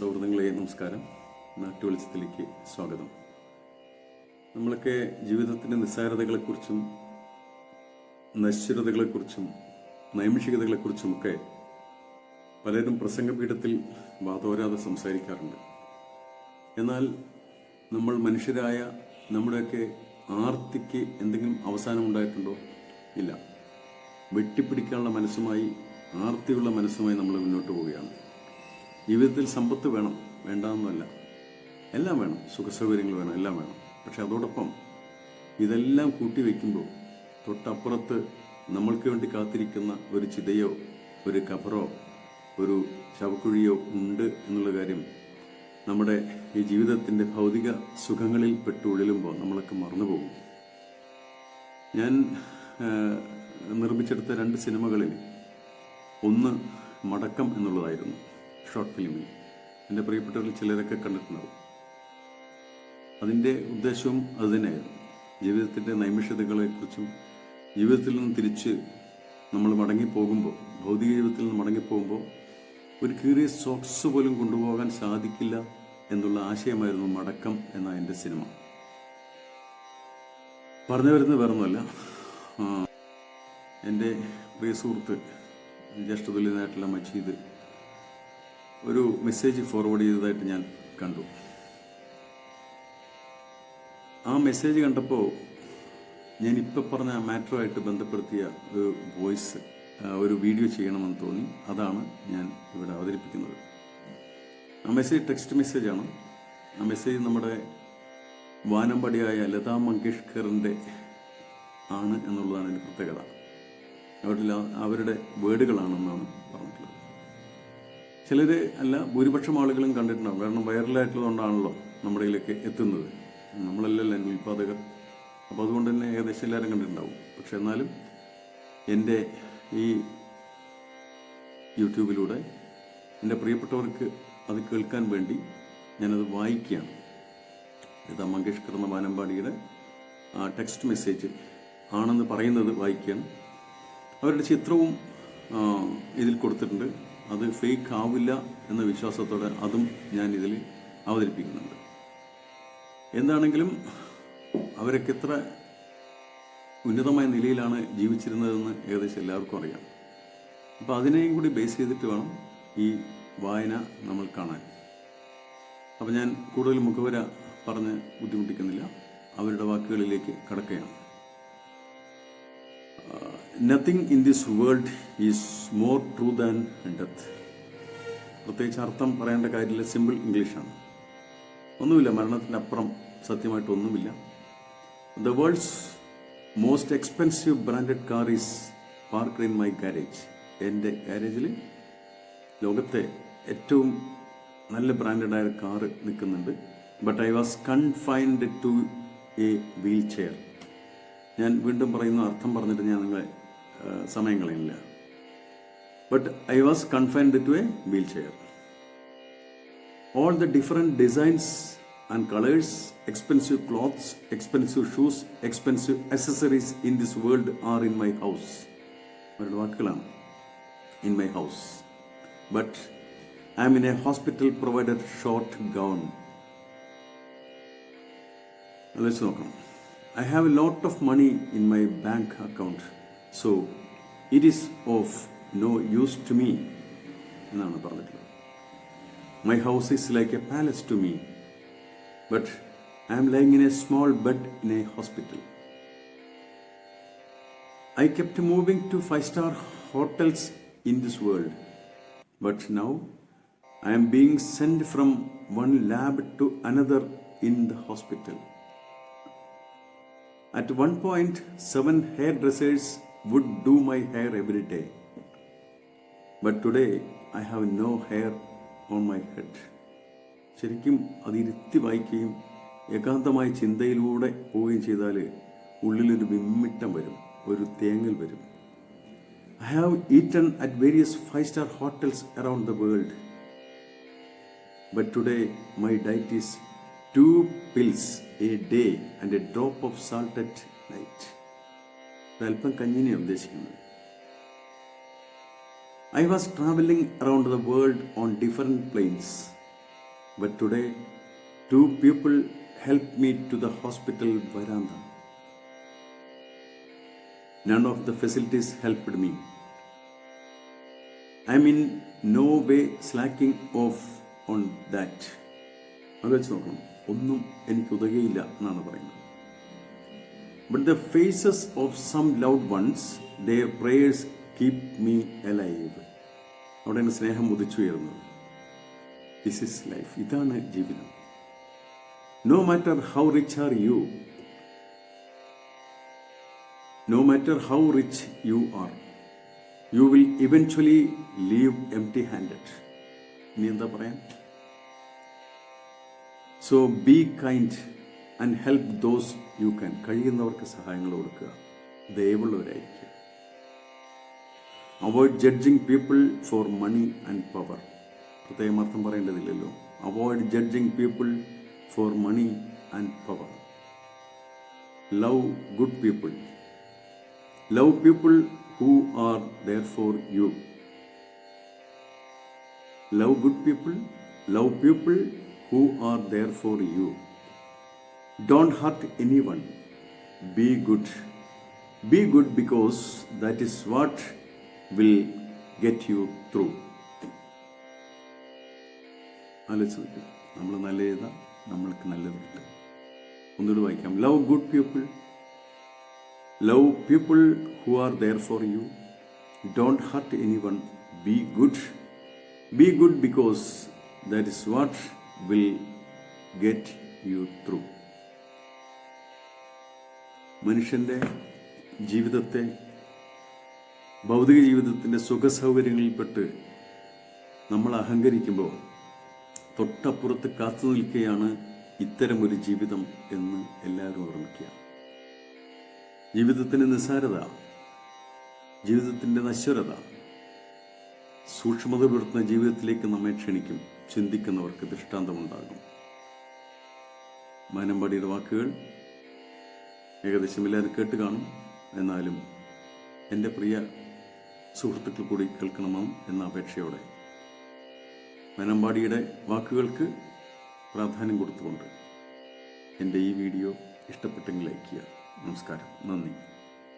സൗഹൃദങ്ങളെ നമസ്കാരം. നാട്ടുവെളിച്ചത്തിലേക്ക് സ്വാഗതം. നമ്മളൊക്കെ ജീവിതത്തിന്റെ നിസ്സാരതകളെക്കുറിച്ചും നശ്വരതകളെക്കുറിച്ചും നൈമിഷികതകളെക്കുറിച്ചുമൊക്കെ പലരും പ്രസംഗപീഠത്തിൽ വാതോരാതെ സംസാരിക്കാറുണ്ട്. എന്നാൽ നമ്മൾ മനുഷ്യരായ നമ്മുടെയൊക്കെ ആർത്തിക്ക് എന്തെങ്കിലും അവസാനം ഉണ്ടായിട്ടുണ്ടോ? ഇല്ല. വെട്ടിപ്പിടിക്കാനുള്ള മനസ്സുമായി ആർത്തിയുള്ള മനസ്സുമായി നമ്മൾ മുന്നോട്ട് പോവുകയാണ്. ജീവിതത്തിൽ സമ്പത്ത് വേണം വേണ്ടാന്നല്ല എല്ലാം വേണം സുഖസൗകര്യങ്ങൾ വേണം എല്ലാം വേണം. പക്ഷെ അതോടൊപ്പം ഇതെല്ലാം കൂട്ടി വയ്ക്കുമ്പോൾ തൊട്ടപ്പുറത്ത് നമ്മൾക്ക് വേണ്ടി കാത്തിരിക്കുന്ന ഒരു ചിതയോ ഒരു കബറോ ഒരു ശവക്കുഴിയോ ഉണ്ട് എന്നുള്ള കാര്യം നമ്മുടെ ഈ ജീവിതത്തിന്റെ ഭൗതിക സുഖങ്ങളിൽ പെട്ട് ഉഴലുമ്പോൾ നമ്മളൊക്കെ മറന്നുപോകും ഞാൻ നിർമ്മിച്ചെടുത്ത രണ്ട് സിനിമകളിൽ ഒന്ന് മടക്കം എന്നുള്ളതായിരുന്നു. ഷോർട്ട് ഫിലിമിൽ എന്റെ പ്രിയപ്പെട്ടവരിൽ ചിലരൊക്കെ കണ്ടിട്ടുണ്ടാവും. അതിന്റെ ഉദ്ദേശവും അതുതന്നെയായിരുന്നു ജീവിതത്തിന്റെ നൈമിഷതകളെക്കുറിച്ചും ജീവിതത്തിൽ നിന്ന് തിരിച്ച് നമ്മൾ മടങ്ങിപ്പോകുമ്പോൾ ഭൗതിക ജീവിതത്തിൽ നിന്ന് മടങ്ങിപ്പോകുമ്പോൾ ഒരു കീറിയ സോക്സ് പോലും കൊണ്ടുപോകാൻ സാധിക്കില്ല എന്നുള്ള ആശയമായിരുന്നു മടക്കം എന്ന എന്റെ സിനിമ. പറഞ്ഞു വരുന്നത് വേറൊന്നുമല്ല. എന്റെ പ്രിയ സുഹൃത്ത് ജ്യേഷ്ഠതുല്യനായിട്ടുള്ള മജീദ് ഒരു മെസ്സേജ് ഫോർവേഡ് ചെയ്തതായിട്ട് ഞാൻ കണ്ടു. ആ മെസ്സേജ് കണ്ടപ്പോൾ ഞാൻ ഇപ്പം പറഞ്ഞ മാറ്ററുമായിട്ട് ബന്ധപ്പെടുത്തിയ ഒരു വോയിസ് ഒരു വീഡിയോ ചെയ്യണമെന്ന് തോന്നി. അതാണ് ഞാൻ ഇവിടെ അവതരിപ്പിക്കുന്നത്. ആ മെസ്സേജ് ടെക്സ്റ്റ് മെസ്സേജാണ് ആ മെസ്സേജ് നമ്മുടെ വാനമ്പടിയായ ലതാ മങ്കേഷ്കറിന്റെ ആണ് എന്നുള്ളതാണ് അതിന്റെ പ്രത്യേകത. അവരിൽ അവരുടെ വേർഡുകളാണെന്നാണ് പറഞ്ഞിട്ടുള്ളത്. ചിലർ അല്ല ഭൂരിപക്ഷം ആളുകളും കണ്ടിട്ടുണ്ടാവും. കാരണം വൈറലായിട്ടുള്ളതുകൊണ്ടാണല്ലോ നമ്മുടെ ഇതിലേക്ക് എത്തുന്നത്. നമ്മളല്ലല്ലോ എന്റെ ഉൽപ്പാദകർ? അപ്പോൾ അതുകൊണ്ട് തന്നെ ഏകദേശം എല്ലാവരും കണ്ടിട്ടുണ്ടാവും. പക്ഷെ എന്നാലും എന്റെ ഈ യൂട്യൂബിലൂടെ എന്റെ പ്രിയപ്പെട്ടവർക്ക് അത് കേൾക്കാൻ വേണ്ടി ഞാനത് വായിക്കുകയാണ്. ലതാ മങ്കേഷ്കർ എന്ന മാനമ്പാടിയുടെ ആ ടെക്സ്റ്റ് മെസ്സേജ് ആണെന്ന് പറയുന്നത് വായിക്കുകയാണ്. അവരുടെ ചിത്രവും ഇതിൽ കൊടുത്തിട്ടുണ്ട്. അത് ഫേക്ക് ആവില്ല എന്ന വിശ്വാസത്തോടെ അതും ഞാൻ ഇതിൽ അവതരിപ്പിക്കുന്നുണ്ട്. എന്താണെങ്കിലും അവരൊക്കെ എത്ര ഉന്നതമായ നിലയിലാണ് ജീവിച്ചിരുന്നതെന്ന് ഏകദേശം എല്ലാവർക്കും അറിയാം. അപ്പോൾ അതിനെയും കൂടി ബേസ് ചെയ്തിട്ട് വേണം ഈ വായന നമ്മൾ കാണാൻ. അപ്പോൾ ഞാൻ കൂടുതൽ മുഖവര പറഞ്ഞ് ബുദ്ധിമുട്ടിക്കുന്നില്ല. അവരുടെ വാക്കുകളിലേക്ക് കടക്കുകയാണ്. Nothing in this world is more true than death പ്രത്യേകിച്ച് അർത്ഥം പറയേണ്ട കാര്യമില്ല. സിമ്പിൾ ഇംഗ്ലീഷാണ് ഒന്നുമില്ല. മരണത്തിനപ്പുറം സത്യമായിട്ടൊന്നുമില്ല the world's most expensive branded car is park in my garage എന്റെ ഗാരേജിൽ ലോകത്തെ ഏറ്റവും നല്ല ബ്രാൻഡഡായ കാർ നിൽക്കുന്നുണ്ട്. But I was confined to a wheel chair ഞാൻ വീണ്ടും പറയുന്ന അർത്ഥം പറഞ്ഞിട്ട് ഞാൻ നിങ്ങളെ ആ, സമയം കളയുന്നില്ല but I was confined to a wheelchair all the different designs and colors, expensive clothes, expensive shoes, expensive accessories in this world are in my house. അവരുടെ വാക്കുകളാണ് in my house but I'm in a hospital provided short gown ആലോചിച്ച് നോക്കണം I have a lot of money in my bank account So it is of no use to me എന്നാണ് പറഞ്ഞിട്ടുള്ളത് My house is like a palace to me, but I am lying in a small bed in a hospital. I kept moving to five star hotels in this world, but now I am being sent from one lab to another in the hospital. At one point, seven hairdressers would do my hair every day. But today, I have no hair on my head. ശരിക്കും അത് ഇരുത്തി വായിക്കുകയും ഏകാന്തമായ ചിന്തയിലൂടെ പോവുകയും ചെയ്താൽ ഉള്ളിലൊരു വിമ്മിട്ടം വരും ഒരു തേങ്ങൽ വരും I have eaten at various five star hotels around the world but today my diet is two pills a day and a drop of salt at night അല്പം കഞ്ഞിനെ ഉദ്ദേശിക്കുന്നത്. I was travelling around the world on different planes but today two people help me to the hospital വരാന്ത none of the facilities help me I mean no way slacking off on that അത് വെച്ച് നോക്കണം. ഒന്നും എനിക്ക് ഉതകയില്ല എന്നാണ് പറയുന്നത്. But the faces of some loved ones the prayers keep me alive അവിടെയാണ് സ്നേഹം ഉദിച്ചുയർന്നത് ദിസ് ഇസ് ലൈഫ് ഇതാണ് ജീവിതം. No matter how rich are you no matter how rich you are you will eventually leave empty handed ഇനി എന്താ പറയാൻ? So be kind and help those you can കഴിയുന്നവർക്ക് സഹായങ്ങൾ കൊടുക്കുക. ദയവുള്ളവരായിരിക്കുക. Avoid judging people for money and power പ്രത്യേകം അർത്ഥം പറയേണ്ടതില്ലല്ലോ. Avoid judging people for money and power love good people love people who are there for you love good people love people who are there for for you. Hurt anyone be good be good because that is what will get you through ആലോചിച്ച് നോക്കൂ. നമ്മൾ നല്ല ചെയ്താൽ നമ്മൾക്ക് നല്ലത് കിട്ടും ഒന്നുകൂടി വായിക്കാം. Love good people love people who are there for you don't hurt anyone be good be good because that is what will get you through മനുഷ്യന്റെ ജീവിതത്തെ ഭൗതിക ജീവിതത്തിന്റെ സുഖസൗകര്യങ്ങളിൽപ്പെട്ട് നമ്മൾ അഹങ്കരിക്കുമ്പോൾ തൊട്ടപ്പുറത്ത് കാത്തു നിൽക്കുകയാണ് ഇത്തരമൊരു ജീവിതം എന്ന് എല്ലാവരും ഓർമ്മിക്കുക. ജീവിതത്തിന്റെ നിസ്സാരത ജീവിതത്തിന്റെ നശ്വരത സൂക്ഷ്മത പുലർത്തുന്ന ജീവിതത്തിലേക്ക് നമ്മെ ക്ഷണിക്കും ചിന്തിക്കുന്നവർക്ക് ദൃഷ്ടാന്തമുണ്ടാകും. മാനമ്പാടിയുടെ വാക്കുകൾ ഏകദേശം എല്ലാവരും കേട്ട് കാണും. എന്നാലും എന്റെ പ്രിയ സുഹൃത്തുക്കൾ കൂടി കേൾക്കണമാം എന്ന അപേക്ഷയോടെ മനമ്പാടിയുടെ വാക്കുകൾക്ക് പ്രാധാന്യം കൊടുത്തുകൊണ്ട് എന്റെ ഈ വീഡിയോ ഇഷ്ടപ്പെട്ടെങ്കിൽ ലൈക്ക് ചെയ്യുക. നമസ്കാരം. നന്ദി.